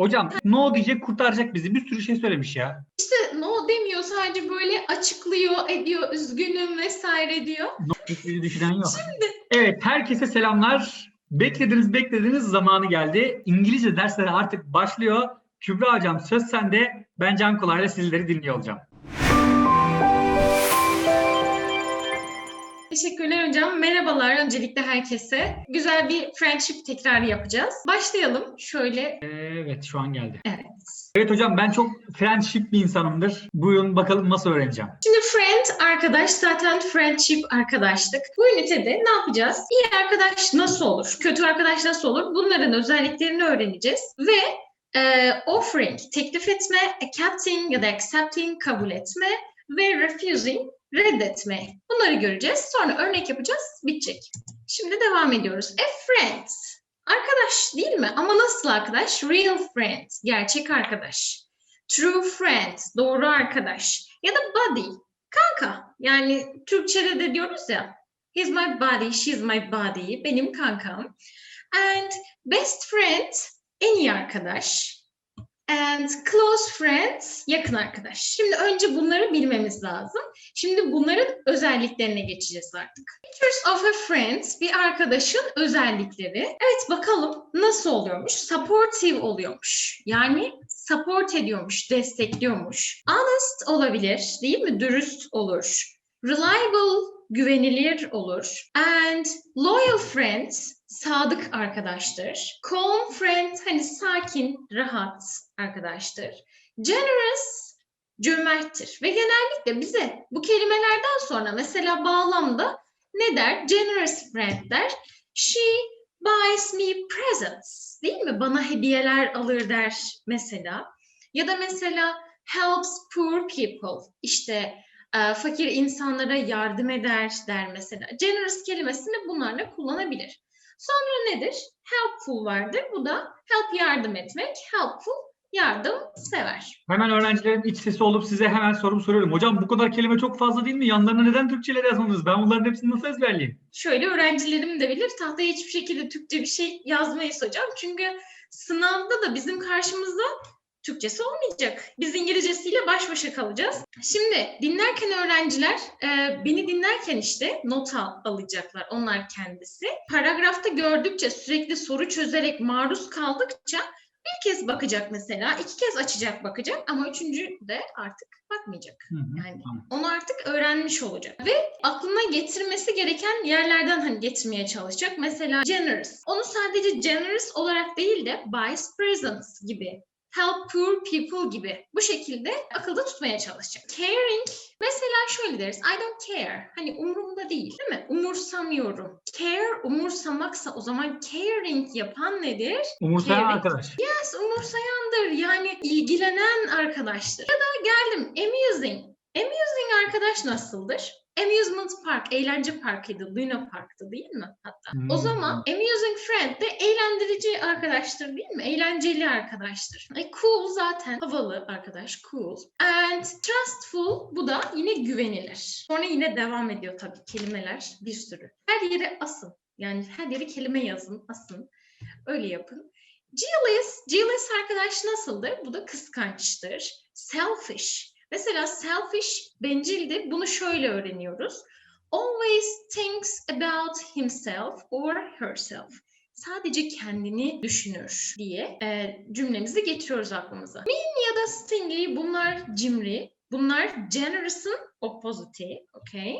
Hocam no diyecek kurtaracak bizi. Bir sürü şey söylemiş ya. İşte no demiyor sadece böyle açıklıyor, ediyor, üzgünüm vesaire diyor. No diyeceği düşünen yok. Evet herkese selamlar. Beklediğiniz beklediğiniz zamanı geldi. İngilizce dersleri artık başlıyor. Kübra hocam söz sende. Ben Can Kolay'la sizleri dinliyor olacağım. Teşekkürler hocam. Merhabalar öncelikle herkese. Güzel bir friendship tekrarı yapacağız. Başlayalım. Şöyle Evet şu an geldi. Evet. Evet hocam ben çok friendship bir insanımdır. Buyurun bakalım nasıl öğreneceğim. Şimdi friend arkadaş zaten friendship arkadaşlık. Bu ünitede ne yapacağız? İyi arkadaş nasıl olur? Kötü arkadaş nasıl olur? Bunların özelliklerini öğreneceğiz. Ve e, offering teklif etme, accepting ya da accepting kabul etme ve refusing reddetme. Bunları göreceğiz. Sonra örnek yapacağız. Bitecek. Şimdi devam ediyoruz. A friend. Arkadaş değil mi? Ama nasıl arkadaş? Real friend. Gerçek arkadaş. True friend. Doğru arkadaş. Ya da buddy. Kanka. Yani Türkçe'de de diyoruz ya. He's my buddy, she's my buddy. Benim kankam. And best friend en iyi arkadaş. And close friend yakın arkadaş. Şimdi önce bunları bilmemiz lazım. Şimdi bunların özelliklerine geçeceğiz artık. Features of a friend, bir arkadaşın özellikleri. Evet bakalım nasıl oluyormuş? Supportive oluyormuş. Yani support ediyormuş, destekliyormuş. Honest olabilir, değil mi? Dürüst olur. Reliable, güvenilir olur. And loyal friend, sadık arkadaştır. Calm friend, hani sakin, rahat arkadaştır. Generous, cömerttir. Ve genellikle bize bu kelimelerden sonra mesela bağlamda ne der? Generous friend der. She buys me presents. Değil mi? Bana hediyeler alır der mesela. Ya da mesela helps poor people. İşte e, fakir insanlara yardım eder der mesela. Generous kelimesini bunlarla kullanabilir. Sonra nedir? Helpful vardır. Bu da help yardım etmek. Helpful yardım sever. Hemen öğrencilerin iç sesi olup size hemen sorumu soruyorum. Hocam bu kadar kelime çok fazla değil mi? Yanlarına neden Türkçeleri yazmadınız? Ben bunların hepsini nasıl ezberleyeyim? Şöyle öğrencilerim de bilir. Tahtaya hiçbir şekilde Türkçe bir şey yazmayız hocam. Çünkü sınavda da bizim karşımızda Türkçesi olmayacak. Biz İngilizcesiyle baş başa kalacağız. Şimdi dinlerken öğrenciler e, beni dinlerken işte not al- alacaklar onlar kendisi. Paragrafta gördükçe sürekli soru çözerek maruz kaldıkça bir kez bakacak mesela, iki kez açacak bakacak ama üçüncü de artık bakmayacak. Hı hı, Yani tamam. onu artık öğrenmiş olacak. Ve aklına getirmesi gereken yerlerden hani getirmeye çalışacak. Mesela generous. Onu sadece generous olarak değil de buys presents gibi. Help poor people gibi. Bu şekilde akılda tutmaya çalışacak. Caring. Mesela şöyle deriz. I don't care. Hani umurumda değil. Değil mi? Umursamıyorum. Care umursamaksa o zaman caring yapan nedir? Umursayan Evet. arkadaş. Yes, umursayandır. Yani ilgilenen arkadaştır. Ya da geldim amusing. Amusing arkadaş nasıldır? Amusement Park, eğlence parkıydı, Luna Park'tı değil mi hatta? O Hmm. zaman amusing friend de eğlendirici arkadaştır değil mi? Eğlenceli arkadaştır. E, cool zaten havalı arkadaş, cool. And trustful bu da yine güvenilir. Sonra yine devam ediyor tabii kelimeler bir sürü. Her yere asın. Yani her yere kelime yazın, asın. Öyle yapın. Jealous, jealous arkadaş nasıldır? Bu da kıskançtır. Selfish. Mesela selfish bencildir. Bunu şöyle öğreniyoruz. Always thinks about himself or herself. Sadece kendini düşünür diye e, cümlemizi getiriyoruz aklımıza. Mean ya da stingy bunlar cimri. Bunlar generous'ın opposite. Okay.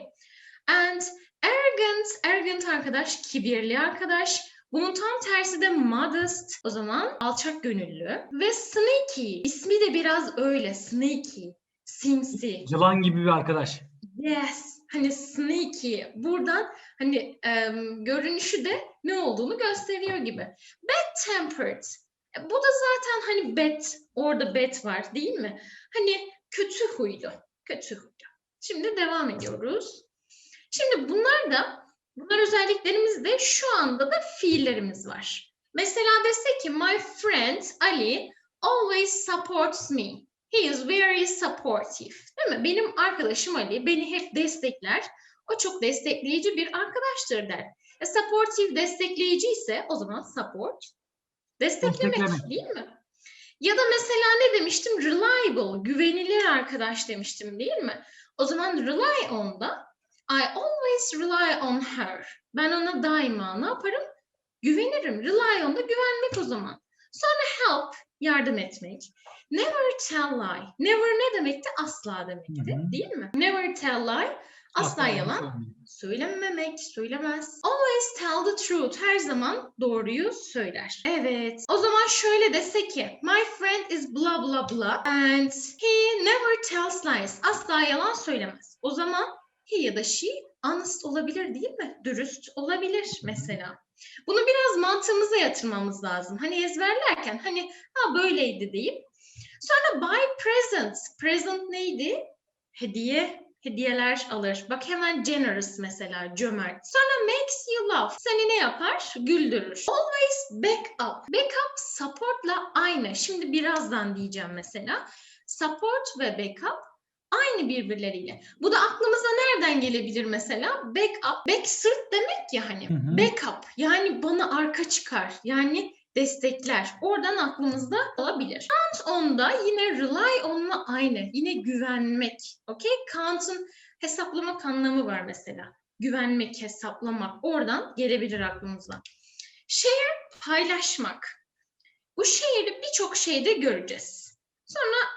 And arrogant, arrogant arkadaş, kibirli arkadaş. Bunun tam tersi de modest, o zaman alçak gönüllü. Ve sneaky, ismi de biraz öyle, sneaky, sinsi. Yılan gibi bir arkadaş. Yes, hani sneaky. Buradan hani em, görünüşü de ne olduğunu gösteriyor gibi. Bad tempered. E, Bu da zaten hani bad, orada bad var değil mi? Hani kötü huylu, kötü huylu. Şimdi devam ediyoruz. Şimdi bunlar da, bunlar özelliklerimizde şu anda da fiillerimiz var. Mesela desek ki my friend Ali always supports me. He is very supportive. Değil mi? Benim arkadaşım Ali beni hep destekler. O çok destekleyici bir arkadaştır der. E, supportive destekleyici ise o zaman support desteklemek Desteklemek. değil mi? Ya da mesela ne demiştim? Reliable, güvenilir arkadaş demiştim değil mi? O zaman rely on'da I always rely on her. Ben ona daima ne yaparım? Güvenirim. Rely on'da güvenmek o zaman. Sonra help, yardım etmek. Never tell lie. Never ne demekti? Asla demekti. Hı hı. Değil mi? Never tell lie. Asla yalan söylemeyin. söylememek, söylemez. Always tell the truth. Her zaman doğruyu söyler. Evet. O zaman şöyle desek ki My friend is blah blah blah and he never tells lies. Asla yalan söylemez. O zaman he ya da she honest olabilir değil mi? Dürüst olabilir mesela. Bunu biraz mantığımıza yatırmamız lazım. Hani ezberlerken hani ha böyleydi deyip sonra buy present. Present neydi? Hediye hediyeler alır. Bak hemen generous mesela, cömert. Sonra makes you laugh. Seni ne yapar? Güldürür. Always back up. Back up support'la aynı. Şimdi birazdan diyeceğim mesela. Support ve back up aynı birbirleriyle. Bu da aklımıza nereden gelebilir mesela? Back up. Back sırt demek ya hani. Hı hı. Back up. Yani bana arka çıkar. Yani destekler. Oradan aklımızda olabilir. Count on'da yine rely on'la aynı. Yine güvenmek. Okay? Count'un hesaplamak anlamı var mesela. Güvenmek, hesaplamak. Oradan gelebilir aklımıza. Share paylaşmak. Bu share'i birçok şeyde göreceğiz. Sonra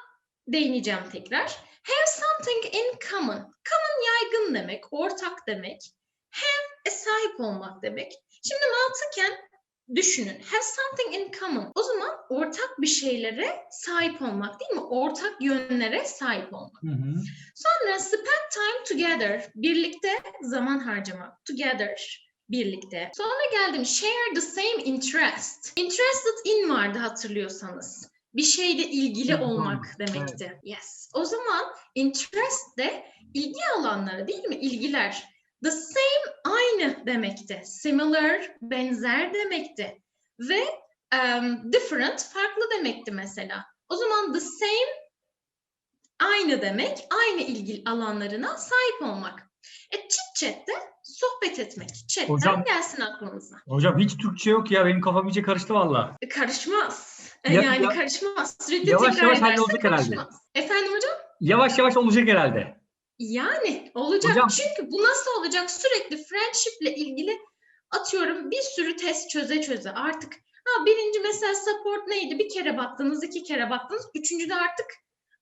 değineceğim tekrar. Have something in common. Common yaygın demek, ortak demek. Have e, sahip olmak demek. Şimdi mantıken düşünün. Have something in common. O zaman ortak bir şeylere sahip olmak değil mi? Ortak yönlere sahip olmak. Hı hı. Sonra spend time together. Birlikte zaman harcamak. Together. Birlikte. Sonra geldim share the same interest. Interested in vardı hatırlıyorsanız. Bir şeyle ilgili olmak demekti. Yes. O zaman interest de ilgi alanları değil mi? İlgiler. The same aynı demekti. Similar benzer demekti. Ve um, different farklı demekti mesela. O zaman the same aynı demek, aynı ilgi alanlarına sahip olmak. E chit chat de sohbet etmek. Chat'ten Hocam- gelsin aklımıza. Hocam hiç Türkçe yok ya. Benim kafam iyice karıştı valla. E, Karışmaz. E, Ya- yani ya- karışmaz. Sürekli Yavaş tekrar yavaş hallolacak herhalde. Efendim hocam? Yavaş yavaş olacak herhalde. Yani olacak. Hocam- Çünkü bu nasıl olacak? Sürekli friendship'le ilgili atıyorum bir sürü test çöze çöze artık. Ha birinci mesela support neydi? Bir kere baktınız, iki kere baktınız. Üçüncüde artık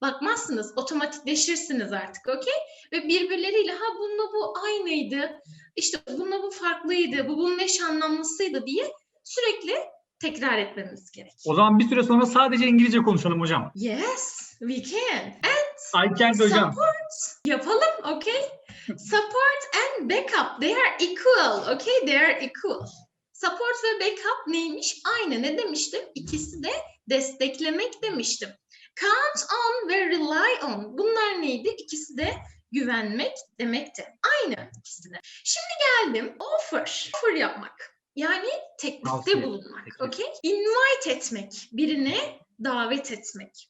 bakmazsınız. Otomatikleşirsiniz artık. Okey? Ve birbirleriyle ha bununla bu aynıydı. İşte bununla bu farklıydı. Bu bunun eş anlamlısıydı diye sürekli tekrar etmemiz gerek. O zaman bir süre sonra sadece İngilizce konuşalım hocam. Yes, we can. I can hocam. Support yapalım, okay? Support and backup, they are equal, okay? They are equal. Support ve backup neymiş? Aynı. Ne demiştim? İkisi de desteklemek demiştim. Count on ve rely on. Bunlar neydi? İkisi de güvenmek demekti. Aynı ikisi de. Şimdi geldim. Offer. Offer yapmak. Yani teklifte bulunmak. Okay? Invite etmek. Birine davet etmek.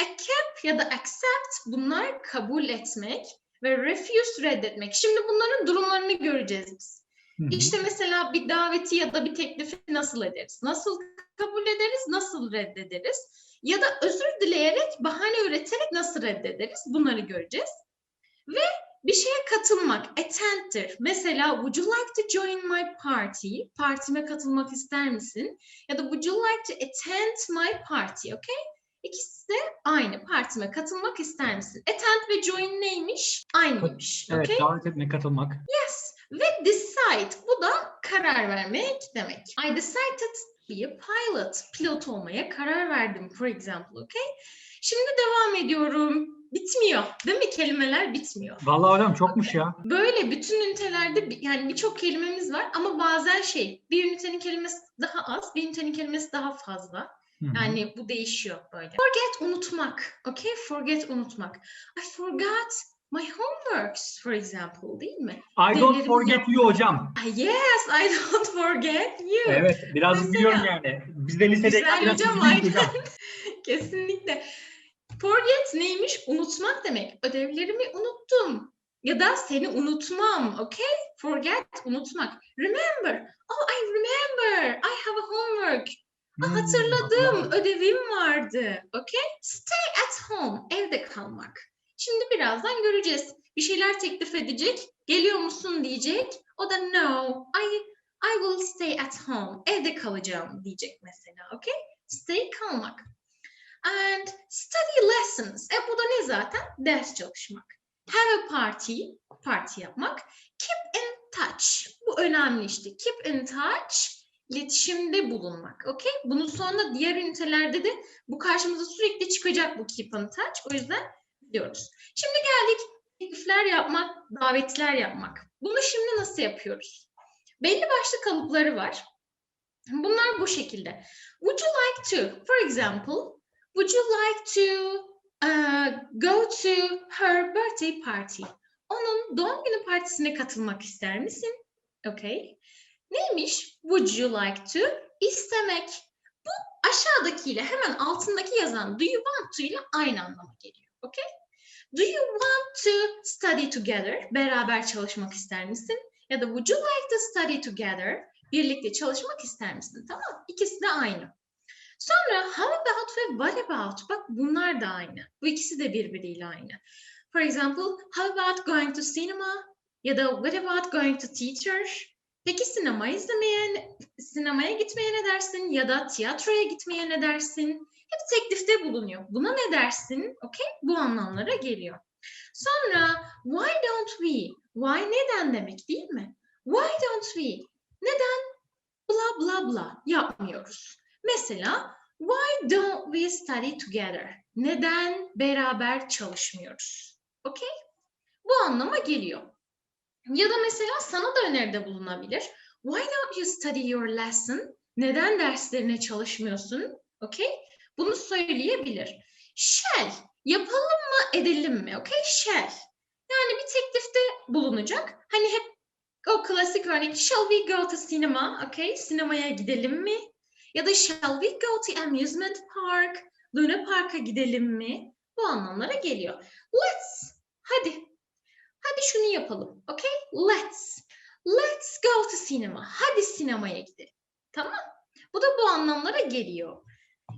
Accept ya da accept bunlar kabul etmek ve refuse reddetmek. Şimdi bunların durumlarını göreceğiz biz. Hı hı. İşte mesela bir daveti ya da bir teklifi nasıl ederiz? Nasıl kabul ederiz? Nasıl reddederiz? Ya da özür dileyerek, bahane üreterek nasıl reddederiz? Bunları göreceğiz. Ve bir şeye katılmak, attend'tir. Mesela would you like to join my party? Partime katılmak ister misin? Ya da would you like to attend my party? Okay? İkisi de aynı. Partime katılmak ister misin? Attend ve join neymiş? Aynıymış. Evet Okay? davet etmek, katılmak. Yes. Ve decide. Bu da karar vermek demek. I decided be a pilot. Pilot olmaya karar verdim for example. Okay? Şimdi devam ediyorum. Bitmiyor. Değil mi? Kelimeler bitmiyor. Vallahi hocam çokmuş ya. Böyle bütün ünitelerde yani birçok kelimemiz var ama bazen şey bir ünitenin kelimesi daha az, bir ünitenin kelimesi daha fazla. Yani bu değişiyor böyle. Forget unutmak. Okay? Forget unutmak. I forgot my homeworks for example değil mi? I don't forget yap- you hocam. Ah, Yes, I don't forget you. Evet birazcık Mesela- biliyorum yani. Biz de lisede Güzel biraz hocam, aynen. hocam. Kesinlikle. Forget neymiş? Unutmak demek. Ödevlerimi unuttum. Ya da seni unutmam. Okay? Forget, unutmak. Remember. Oh, I remember. I have a homework. Ah, Hmm, Hatırladım, ödevim vardı. Okay? Stay at home, evde kalmak. Şimdi birazdan göreceğiz. Bir şeyler teklif edecek, geliyor musun diyecek. O da no, I, I will stay at home, evde kalacağım diyecek mesela. Okay? Stay kalmak. And study lessons. E bu da ne zaten? Ders çalışmak. Have a party, parti yapmak. Keep in touch. Bu önemli işte. Keep in touch iletişimde bulunmak. Okey? Bunu sonra diğer ünitelerde de bu karşımıza sürekli çıkacak bu keep in touch. O yüzden biliyoruz. Şimdi geldik teklifler yapmak, davetler yapmak. Bunu şimdi nasıl yapıyoruz? Belli başlı kalıpları var. Bunlar bu şekilde. Would you like to, for example, would you like to uh, go to her birthday party? Onun doğum günü partisine katılmak ister misin? Okay. Neymiş? Would you like to? İstemek. Bu aşağıdakiyle hemen altındaki yazan do you want to ile aynı anlama geliyor. Okay? Do you want to study together? Beraber çalışmak ister misin? Ya da would you like to study together? Birlikte çalışmak ister misin? Tamam. İkisi de aynı. Sonra how about ve what about? Bak bunlar da aynı. Bu ikisi de birbiriyle aynı. For example, how about going to cinema? Ya da what about going to theater? Peki sinema izlemeye, sinemaya gitmeye ne dersin? Ya da tiyatroya gitmeye ne dersin? Hep teklifte bulunuyor. Buna ne dersin? Okay? Bu anlamlara geliyor. Sonra why don't we? Why neden demek değil mi? Why don't we? Neden bla bla bla yapmıyoruz? Mesela why don't we study together? Neden beraber çalışmıyoruz? Okay? Bu anlama geliyor. Ya da mesela sana da öneride bulunabilir. Why don't you study your lesson? Neden derslerine çalışmıyorsun? Okay? Bunu söyleyebilir. Shall. Yapalım mı, edelim mi? Okay? Shall. Yani bir teklifte bulunacak. Hani hep o klasik örnek. Shall we go to cinema? Okay? Sinemaya gidelim mi? Ya da shall we go to amusement park? Luna Park'a gidelim mi? Bu anlamlara geliyor. Let's. Hadi Hadi şunu yapalım. Okay? Let's. Let's go to cinema. Hadi sinemaya gidelim. Tamam. Bu da bu anlamlara geliyor.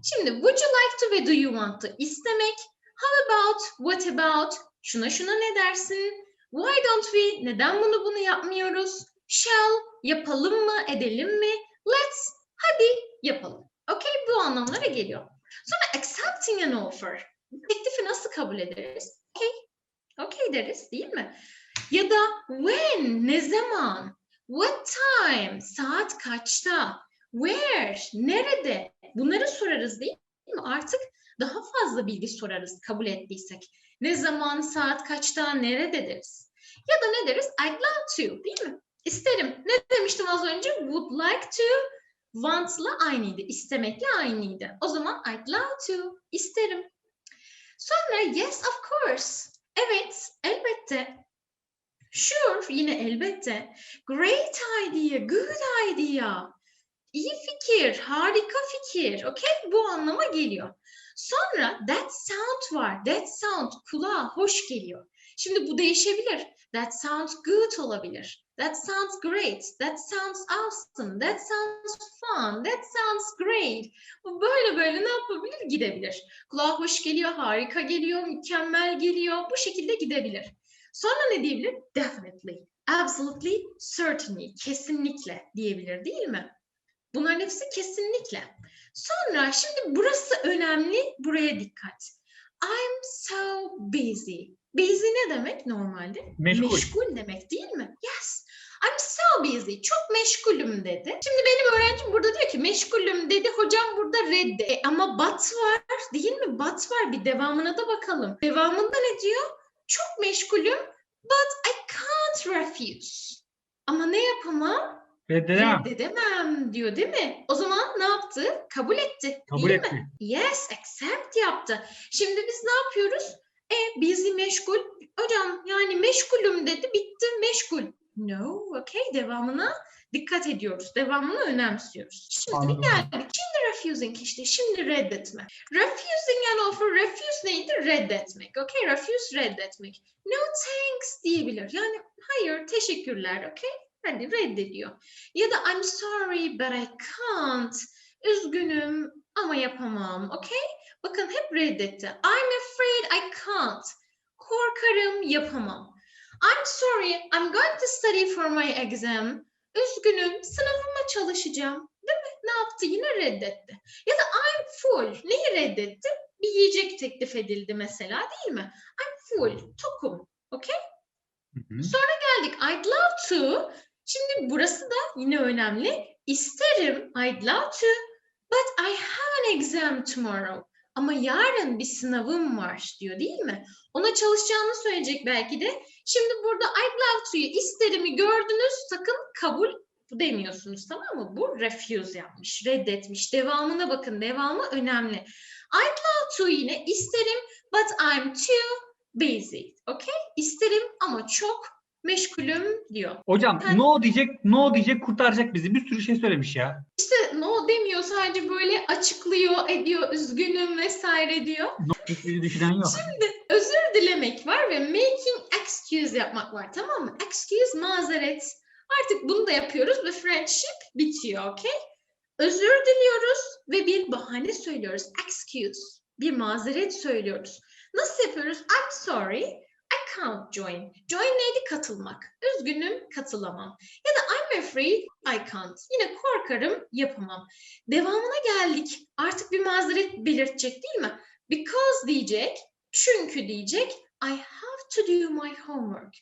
Şimdi would you like to ve do you want to istemek. How about, what about, şuna şuna ne dersin? Why don't we, neden bunu bunu yapmıyoruz? Shall, yapalım mı, edelim mi? Let's, hadi yapalım. Okay, bu anlamlara geliyor. Sonra accepting an offer. Teklifi nasıl kabul ederiz? Okay, okay deriz değil mi? Ya da when, ne zaman? What time, saat kaçta? Where, nerede? Bunları sorarız değil mi? Artık daha fazla bilgi sorarız kabul ettiysek. Ne zaman, saat kaçta, nerede deriz? Ya da ne deriz? I'd love to değil mi? İsterim. Ne demiştim az önce? Would like to, want'la aynıydı. istemekle aynıydı. O zaman I'd love to, isterim. Sonra yes of course. Evet, elbette. Sure, yine elbette. Great idea, good idea. İyi fikir, harika fikir. Okay, bu anlama geliyor. Sonra that sound var. That sound kulağa hoş geliyor. Şimdi bu değişebilir. That sounds good olabilir. That sounds great. That sounds awesome. That sounds fun. That sounds great. Böyle böyle ne yapabilir? Gidebilir. Kulağa hoş geliyor, harika geliyor, mükemmel geliyor. Bu şekilde gidebilir. Sonra ne diyebilir? Definitely, absolutely, certainly, kesinlikle diyebilir değil mi? Bunların hepsi kesinlikle. Sonra şimdi burası önemli, buraya dikkat. I'm so busy. Busy ne demek normalde? Meşgul. Meşgul demek değil mi? Yes. I'm so busy. Çok meşgulüm dedi. Şimdi benim öğrencim burada diyor ki meşgulüm dedi. Hocam burada redde. E, ama but var değil mi? But var. Bir devamına da bakalım. Devamında ne diyor? Çok meşgulüm but I can't refuse. Ama ne yapamam? Reddedemem. Reddedemem diyor değil mi? O zaman ne yaptı? Kabul etti. Kabul değil etti. mi? Yes, accept yaptı. Şimdi biz ne yapıyoruz? E busy meşgul. Hocam yani meşgulüm dedi. Bitti meşgul. No, okay. Devamına dikkat ediyoruz. Devamını önemsiyoruz. Şimdi Anladım. geldik. Şimdi refusing işte. Şimdi reddetme. Refusing an offer. Refuse neydi? Reddetmek. Okay. Refuse reddetmek. No thanks diyebilir. Yani hayır teşekkürler. Okay. Hani reddediyor. Ya da I'm sorry but I can't. Üzgünüm ama yapamam. Okay? Bakın hep reddetti. I'm afraid I can't. Korkarım yapamam. I'm sorry, I'm going to study for my exam. Üzgünüm, sınavıma çalışacağım. Değil mi? Ne yaptı? Yine reddetti. Ya da I'm full. Neyi reddetti? Bir yiyecek teklif edildi mesela değil mi? I'm full. Tokum. Okay? Hı hı. geldik. I'd love to. Şimdi burası da yine önemli. İsterim. I'd love to. But I have an exam tomorrow. Ama yarın bir sınavım var diyor değil mi? Ona çalışacağını söyleyecek belki de. Şimdi burada I'd love to'yu isterimi gördünüz. Sakın kabul demiyorsunuz tamam mı? Bu refuse yapmış, reddetmiş. Devamına bakın. Devamı önemli. I'd love to yine isterim but I'm too busy. Okay? İsterim ama çok meşgulüm diyor. Hocam Ben- no diyecek, no diyecek kurtaracak bizi. Bir sürü şey söylemiş ya. İşte no demiyor sadece böyle açıklıyor, ediyor, üzgünüm vesaire diyor. No düşünen yok. Özür dilemek var ve making excuse yapmak var tamam mı? Excuse mazeret. Artık bunu da yapıyoruz ve friendship bitiyor okay? Özür diliyoruz ve bir bahane söylüyoruz. Excuse. Bir mazeret söylüyoruz. Nasıl yapıyoruz? I'm sorry. Can't join. Join neydi? Katılmak. Üzgünüm, katılamam. Ya da I'm afraid I can't. Yine korkarım, yapamam. Devamına geldik. Artık bir mazeret belirtecek değil mi? Because diyecek, çünkü diyecek I have to do my homework.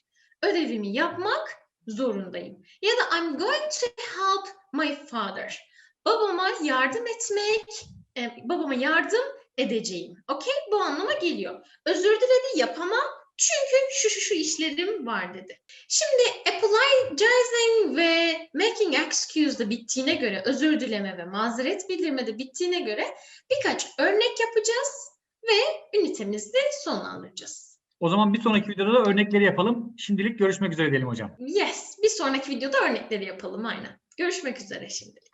Ödevimi yapmak zorundayım. Ya da I'm going to help my father. Babama yardım etmek, e, babama yardım edeceğim. Okey? Bu anlama geliyor. Özür diledi yapamam çünkü şu şu şu işlerim var dedi. Şimdi apologizing ve making excuse de bittiğine göre, özür dileme ve mazeret bildirme de bittiğine göre birkaç örnek yapacağız ve ünitemizi de sonlandıracağız. O zaman bir sonraki videoda da örnekleri yapalım. Şimdilik görüşmek üzere diyelim hocam. Yes, bir sonraki videoda örnekleri yapalım aynen. Görüşmek üzere şimdilik.